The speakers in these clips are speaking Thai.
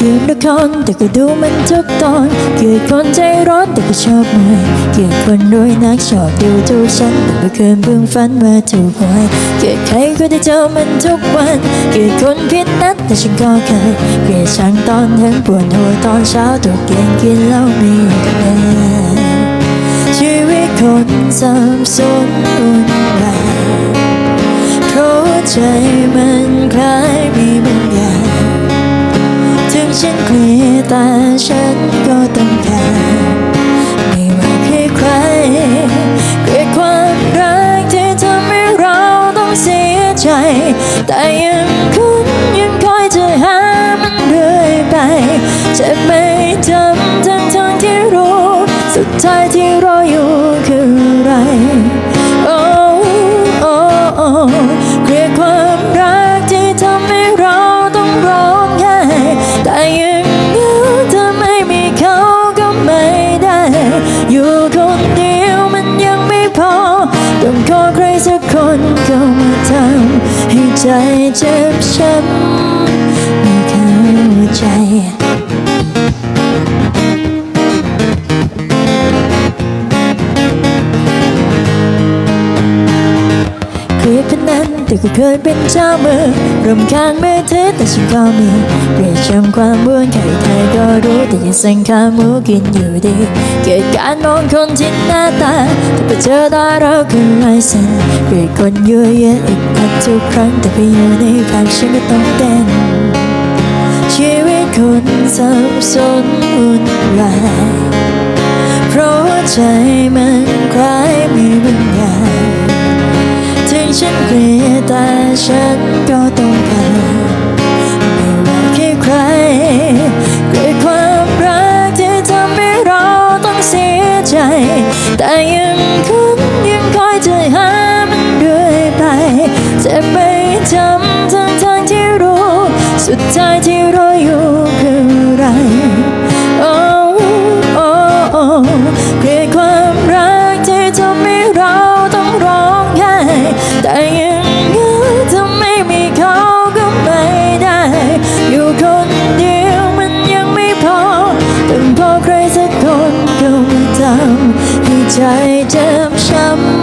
คนแต่ก็ดูมันทุกตอนเกลียดคนใจร้อนแต่ก็ชอบมวยเกลียดคนรวยนักชอบดูถูกฉันแต่เมื่อคืนเพิ่งฝันว่าถูกหวยเกลียดใครก็ได้เจอมันทุกวันเกลียดคนผิดนัดแต่ฉันก็เคยเกลียดช่างตอนทั้งปวดหัวตอนเช้าตัวเก่งกินเหล้าไม่หยุดเลยชีวิตคนสับสนวุ่นวายเพราะใจมันคล้าย ถึงฉันเกลียดแต่ฉันก็ต้องการไม่ว่าใครใครเกลียดความรักที่ทำให้เราต้องเสียใจ แต่ยังคุ้นยังคอยจะหามันเรื่อยไปจะไม่จำทั้งทั้งที่รู้ สุดท้ายที่ ให้ใจเจ็บช้ำไม่เข้าใจ เคยพนันแต่ก็เคยเป็นเจ้ามือรำคาญมือถือแต่ฉันก็มีเกลียดจำความวุ่นใครใครก็รู้แต่ยังสั่งขาหมูกินอยู่ดี เกลียดการมองคนที่หน้าตาแต่พอเจอตาเราคือไรสั่นเกลียดคนเยั่วเย้อีกอักทุกครั้งแต่ไปอยู่ในภาพฉันก็ต้องเต้นชีวิตคนสับสนวุ่นวายเพราะใจมัน ฉันเกลียดแต่ฉันก็ต้องการไม่ว่าใครใครเกลียดความรักที่ทำให้เราต้องเสียใจ แต่ยังคุ้นยังคอยจะหามันเรื่อยไปจ็บไม่จำทั้งทางที่รู้ สุดท้ายที่รู้ แต่ยังเหงถ้าไม่มีเขาก็ไม่ได้ อยู่คนเดียวมันยังไม่พอต้องพอใครสักคนเข้ามาทำให้ใจเจ็บช้ำ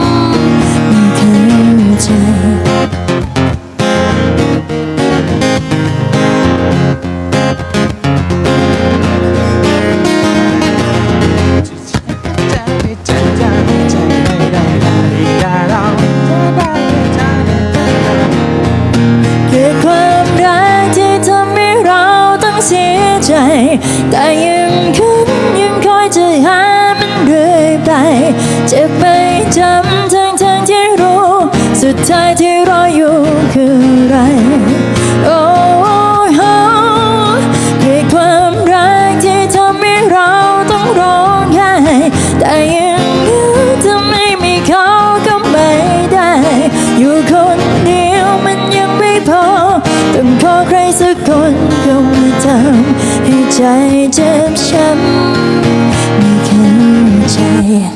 แต่ยังคุ้นยังคอยจะหามันเรื่อยไปเจ็บไปจำทั้งทั้งที่รู้ สุดท้ายที่รออยู่คืออะไรโอ้โหเกลียดความรักที่ทำให้เราต้องร้องไห้แต่ยังเหงาถ้าไม่มีเขาก็ไม่ได้ อยู่คนเดียวมันยังไม่พอต้องขอใครสักคน ใจเจ็บช้ำไม่เข้าใจ